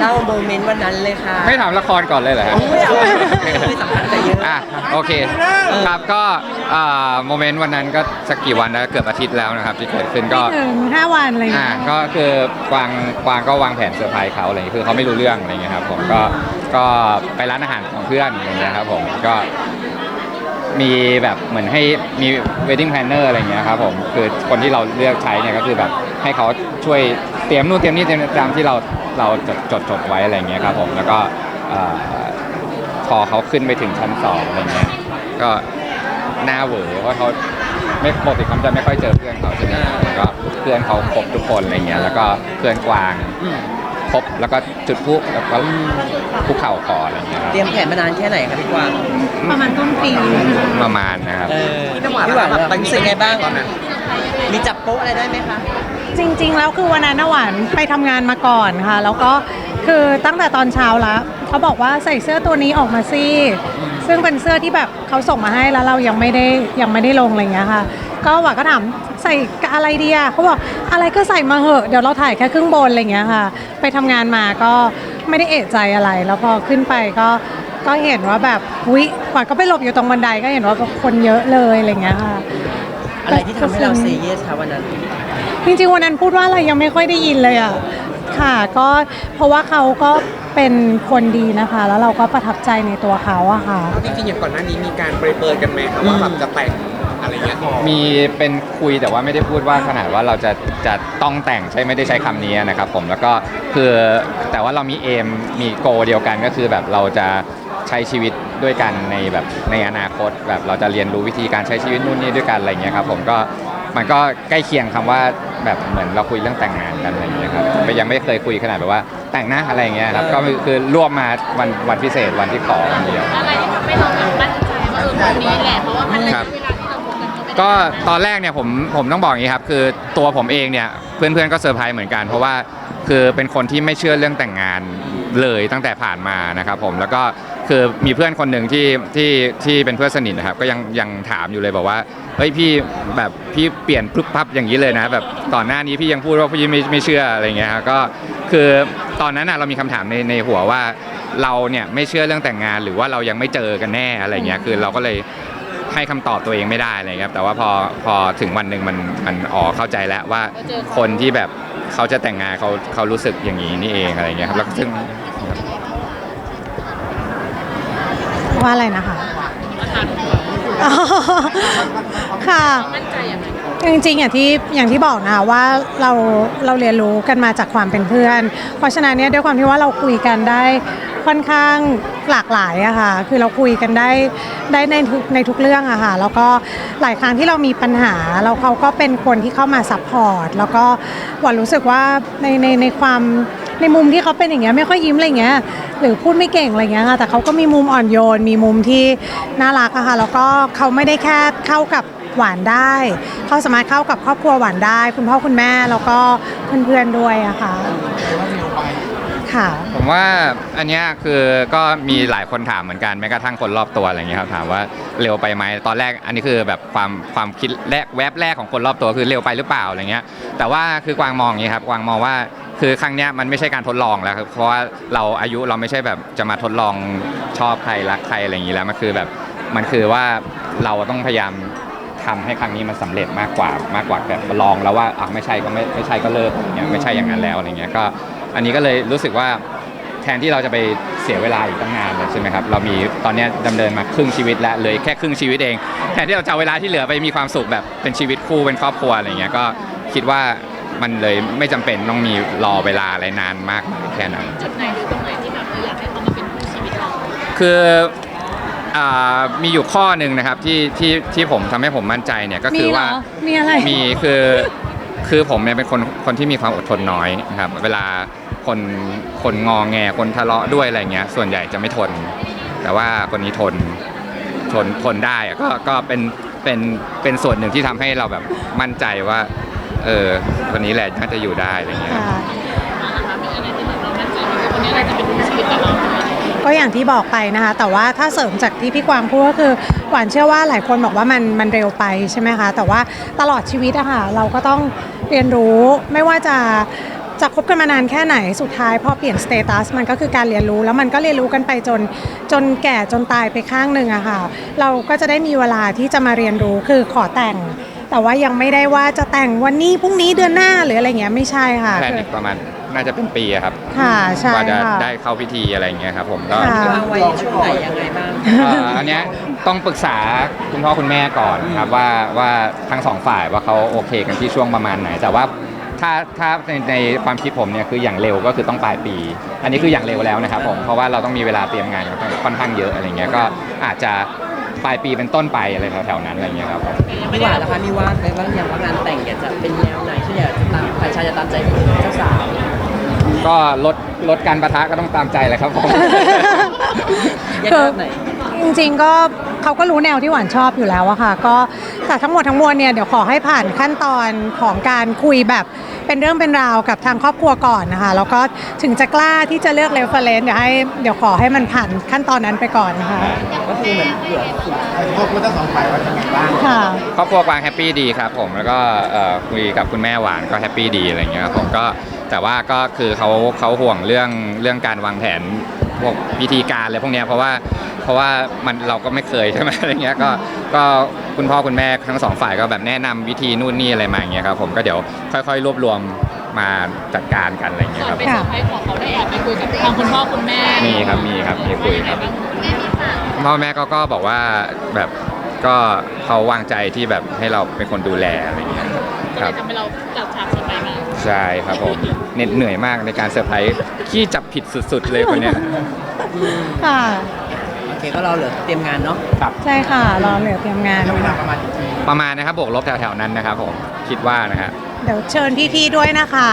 เล่าโมเมนต์วันนั้นเลยค่ะ ไม่ถามละครก่อนเลยเหรอฮะไม่เอาไม่สำคัญแต่เยอะ อะโอเคครับก็อ่าโมเมนต์วันนั้นก็สักกี่วันแล้วเกือบอาทิตย์แล้วนะครับที่เกิดขึ้นก็ ถึง5วันอะไรอย่างอ่าเงี้ยก็คือกวางกวางก็วางแผนเซอร์ไพรส์เขาอะไรอย่างเงี้ยคือเขาไม่รู้เรื่องอะไรเงี้ยครับผมก็ก็ไปร้านอาหารของเพื่อนอย่างเงี้ยครับผมก็ มีแบบเหมือนให้มี wedding planner อะไรเงี้ยครับผมคือคนที่เราเลือกใช้เนี่ยก็คือแบบให้เขาช่วยเตรียมนู่นเตรียมนี่เตรียมตามที่เราเราจดจดจดไว้อะไรเงี้ยครับผมแล้วก็เอ่อพอเขาขึ้นไปถึงชั้นสองอะไรเงี้ยก็หน้าเหวอเพราะเขาไม่ปกติเขาจะไม่ค่อยเจอเพื่อนเขาใช่ไหมแล้วก็เพื่อนเขาครบทุกคนอะไรเงี้ยแล้วก็เพื่อนกวาง ครบแล้วก็จุดพลุแล้วก็คุกเข่าขออะไรอย่างเงี้ยครับเตรียมแผนมานานแค่ไหนครับพี่กวางประมาณต้นปีประมาณนะครับ เออพี่หวังรู้สึกไงบ้างตอนนั้นมีจับโป๊ะอะไรได้ไหมคะ จริง ๆ แล้วคือวันนั้นน่ะหวานไปทำงานมาก่อนค่ะ แล้วก็คือตั้งแต่ตอนเช้าแล้วเขาบอกว่าใส่เสื้อตัวนี้ออกมาสิซึ่งเป็นเสื้อที่แบบเขาส่งมาให้แล้วเรายังไม่ได้ยังไม่ได้ลงอะไรอย่างเงี้ยค่ะ ก็หวานก็ถามใส่อะไรดีอะเขาบอกอะไรก็ใส่มาเหอะเดี๋ยวเราถ่ายแค่ครึ่งบนอะไรอย่างเงี้ยค่ะ ไปทำงานมาก็ไม่ได้เอะใจอะไร แล้วพอขึ้นไปก็ก็เห็นว่าแบบวิหวานก็ไปหลบอยู่ตรงบันไดก็เห็นว่าคนเยอะเลยอะไรอย่างเงี้ยค่ะอะไรที่ทำให้เราเซเยสคะวันนั้นจริงๆวันนั้นพูดว่าอะไรยังไม่ค่อยได้ยินเลยอะค่ะก็เพราะว่าเขาก็เป็นคนดีนะคะ แล้วเราก็ประทับใจในตัวเขาอะค่ะจริงๆอย่างก่อนหน้านี้มีการเปรยเปรยกันไหมครับว่าแบบจะแต่ง อะไรเงี้ยมีเป็นคุยแต่ว่าไม่ได้พูดว่าขนาดว่าเราจะจะต้องแต่งใช่ไม่ได้ใช้คำนี้นะครับผมแล้วก็คือแต่ว่าเรามีเอมมีโกเดียวกันก็คือแบบเราจะใช้ชีวิตด้วยกันในแบบในอนาคตแบบเราจะเรียนรู้วิธีการใช้ชีวิตนู่นนี่ด้วยกันอะไรเงี้ยครับผมก็มันก็ใกล้เคียงคำว่าแบบเหมือนเราคุยเรื่องแต่งงานกันอะไรเงี้ยครับแต่ยังไม่เคยคุยขนาดแบบว่าแต่งหน้าอะไรเงี้ยครับก็คือคือรวบมาวันวันพิเศษวันที่ขอวันเดียว อะไรที่ทำให้เราแบบมั่นใจว่าเออคนนี้แหละเพราะว่ามันระครัยะบเวลาที่เราคบ ก็ตอนแรกเนี่ยผมผมต้องบอกอย่างนี้ครับคือตัวผมเองเนี่ยเพื่อนๆก็เซอร์ไพรส์เหมือนกัน เพราะว่าคือเป็นคนที่ไม่เชื่อเรื่องแต่งงานเลยตั้งแต่ผ่านมานะครับผมแล้วก็คือมีเพื่อนคนหนึ่งที่ที่ที่เป็นเพื่อนสนิทนะครับก็ยังยังถามอยู่เลยบอกว่าเฮ้ยพี่แบบพี่เปลี่ยนพรึบพรับอย่างนี้เลยนะแบบก่อนหน้านี้พี่ยังพูดว่าพี่ไม่ไม่เชื่ออะไรเงี้ยครับก็คือตอนนั้นน่ะเรามีคำถามในในหัวว่าเราเนี่ยไม่เชื่อเรื่องแต่งงานหรือว่าเรายังไม่เจอกันแน่อะไรเงี้ยคือเราก็เลย ให้คำตอบตัวเองไม่ได้อะไรครับแต่ว่าพอพอถึงวันหนึ่งมันมันอ๋อเข้าใจแล้วว่าคนที่แบบเขาจะแต่งงานเขาเขารู้สึกอย่างนี้นี่เองอะไรเงี้ยครับแล้วซึ่งว่าอะไรนะคะอ๋อค่ะ มั่นใจยังไง จริงๆอย่างที่อย่างที่บอกนะว่าเราเราเรียนรู้กันมาจากความเป็นเพื่อน เพราะฉะนั้นเนี่ยด้วยความที่ว่าเราคุยกันได้ค่อนข้างหลากหลายอะค่ะคือเราคุยกันได้ได้ในทุกในทุกเรื่องอะค่ะแล้วก็หลายครั้งที่เรามีปัญหาแล้วเขาก็เป็นคนที่เข้ามาซัพพอร์ตแล้วก็หวันรู้สึกว่าในในในความในมุมที่เขาเป็นอย่างเงี้ยไม่ค่อยยิ้มอะไรเงี้ยหรือพูดไม่เก่งอะไรเงี้ยค่ะแต่เขาก็มีมุมอ่อนโยน มีมุมที่น่ารักอะค่ะแล้วก็เขาไม่ได้แค่เข้ากับ หวานได้เขาสามารถเข้ากับครอบครัวหวานได้ คุณพ่อคุณแม่แล้วก็เพื่อนๆด้วยอะค่ะค่ะ ผมว่าอันนี้คือก็มีหลายคนถามเหมือนกันแม้กระทั่งคนรอบตัวอะไรเงี้ยครับถามว่าเร็วไปไหมตอนแรกอันนี้คือแบบความความคิดแรกแวบแรกของคนรอบตัวคือเร็วไปหรือเปล่าอะไรเงี้ยแต่ว่าคือกวางมองอย่างนี้ครับกวางมองว่าคือครั้งเนี้ยมันไม่ใช่การทดลองแล้วครับเพราะว่าเราอายุเราไม่ใช่แบบจะมาทดลองชอบใครรักใครอะไรอย่างนี้แล้วมันคือแบบมันคือว่าเราต้องพยายาม ทำให้ครั้งนี้มันสำเร็จมากกว่ามากกว่าแบบลองแล้วว่าอะไม่ใช่ก็ไม่ไม่ใช่ก็เลิกอย่างเงี้ยไม่ใช่อย่างนั้นแล้วอะไรเงี้ยก็อันนี้ก็เลยรู้สึกว่าแทนที่เราจะไปเสียเวลาอีกตั้งนานเลยใช่ไหมครับเรามีตอนเนี้ยดำเนินมาครึ่งชีวิตแล้วเลยแค่ครึ่งชีวิตเอง แทนที่เราจะเอาเวลาที่เหลือไปมีความสุขแบบเป็นชีวิตคู่เป็นครอบครัวอะไรเงี้ยก็คิดว่ามันเลยไม่จำเป็นต้องมีรอเวลาอะไรนานมากมายแค่นั้นจุดไหนหรือตรงไหนที่แบบเอออยากให้เขามาเป็นคู่ชีวิตเราคือ อ่ามีอยู่ข้อหนึ่งนะครับที่ที่ที่ผมทำให้ผมมั่นใจเนี่ยก็มีคือเหรว่า อมีอะไร มีคือคือผมเนี่ยเป็นคนคนที่มีความอดทนน้อยนะครับเวลาคนคนงองแงคนทะเลาะด้วยอะไรเงี้ยส่วนใหญ่จะไม่ทน แต่ว่าคนนี้ทนทนทนได้อะก็ก็เป็นเป็นเป็นส่วนหนึ่งที่ทำให้เราแบบมั่นใจว่าเออคนนี้แหละน่าจะอยู่ได้อะไรเงี้ย ค่ะนะคะมีอะไรที่แบบเรามั่นใจไหมว่าคนนี้เราจะเป็นคู่ชีวิตกับเรา ก็อย่างที่บอกไปนะคะ แต่ว่าถ้าเสริมจากที่พี่กวางพูดก็คือหวานเชื่อว่าหลายคนบอกว่ามันมันเร็วไปใช่ไหมคะ แต่ว่าตลอดชีวิตอะค่ะเราก็ต้องเรียนรู้ไม่ว่าจะจะคบกันมานานแค่ไหนสุดท้ายพอเปลี่ยนสเตตัสมันก็คือการเรียนรู้แล้วมันก็เรียนรู้กันไปจนจนแก่จนตายไปข้างหนึ่งอะค่ะเราก็จะได้มีเวลาที่จะมาเรียนรู้คือขอแต่ง แต่ว่ายังไม่ได้ว่าจะแต่งวันนี้พรุ่งนี้เดือนหน้าหรืออะไรเงี้ยไม่ใช่ค่ะแพลนอีกประมาณ น่าจะเป็นปีอะครับค่ะใช่กว่าจะค่ะ ได้เข้าพิธีอะไรอย่างเงี้ยครับผมก็ ค่ะ วางไว้ช่วงไหนยังไงบ้าง เอ่ออันเนี้ยต้องปรึกษาคุณพ่อคุณแม่ก่อนครับว่าว่าทั้งสองฝ่ายว่าเขาโอเคกันที่ช่วงประมาณไหน แต่ว่าถ้าถ้าในในความคิดผมเนี่ยคืออย่างเร็วก็คือต้องปลายปี อันนี้คืออย่างเร็วแล้วนะครับผมเพราะว่าเราต้องมีเวลาเตรียมงานค่อนข้างเยอะอะไรเงี้ยก็อาจจะปลายปีเป็นต้นไปอะไรแถวๆนั้นอะไรเงี้ยครับผมมีหวานแล้วคะมีวาดไว้บ้างยังว่างานแต่งอยากจะเป็นแนวไหนที่อยากจะตามฝ่ายชายจะตามใจเจ้าสาว ก็ลดลดการประทะก็ต้องตามใจเลยครับผมอยากคือแบบไหนจริงๆก็เขาก็รู้แนวที่หวานชอบอยู่แล้วอะค่ะ ก็แต่ทั้งหมดทั้งมวลเนี่ยเดี๋ยวขอให้ผ่านขั้นตอนของการคุยแบบเป็นเรื่องเป็นราวกับทางครอบครัวก่อนนะคะ แล้วก็ถึงจะกล้าที่จะเลือกเรฟเฟรนซ์เดี๋ยวให้เดี๋ยวขอให้มันผ่านขั้นตอนนั้นไปก่อนนะคะก็คือเหมือนเผื่อครอบครัวทั้งสองฝ่ายว่าจะไงบ้างค่ะ ครอบครัวกวางแฮปปี้ดีครับผมแล้วก็เอ่อคุยกับคุณแม่หวานก็แฮปปี้ดีอะไรเงี้ยครับผมก็ แต่ว่าก็คือเขาเขาห่วงเรื่องเรื่องการวางแผนพวกพิธีการอะไรพวกเนี้ยเพราะว่าเพราะว่ามันเราก็ไม่เคยใช่ไหมอะไรเงี้ยก็ก็คุณพ่อคุณแม่ทั้งสองฝ่ายก็แบบแนะนำวิธีนู่นนี่อะไรมาอย่างเงี้ยครับผมก็เดี๋ยวค่อยๆ รวบรวมมาจัดการกันอะไรเงี้ยก่อคนรับไปเซอร์ไพรส์ของเขาได้แอบไปคุยกับทางคุณพ่อคุณแม่มีครับมีครับมีคุยครับว่ายังไงางคุณพ่อแม่ก็ก็บอกว่าแบบก็เขาวางใจที่แบบให้เราเป็นคนดูแลอะไรเงี้ย ก็คเลรับยทำให้เราจัดฉากเซอร์ไพรส์มาใช่ครับผมเหน็ดเหนื่อยมากในการเซอร์ไพรส์ขี้จับผิดสุดๆเลยคนเนี้ยค่ะ โอเคก็เราเหลือเตรียมงานเนาะใช่ค่ะรอเหลือเตรียมงานเวลาประมาณกี่ปีประมาณนะครับบวกลบแถวๆนั้นนะครับผมคิดว่านะฮะเดี๋ยวเชิญพี่ๆด้วยนะคะ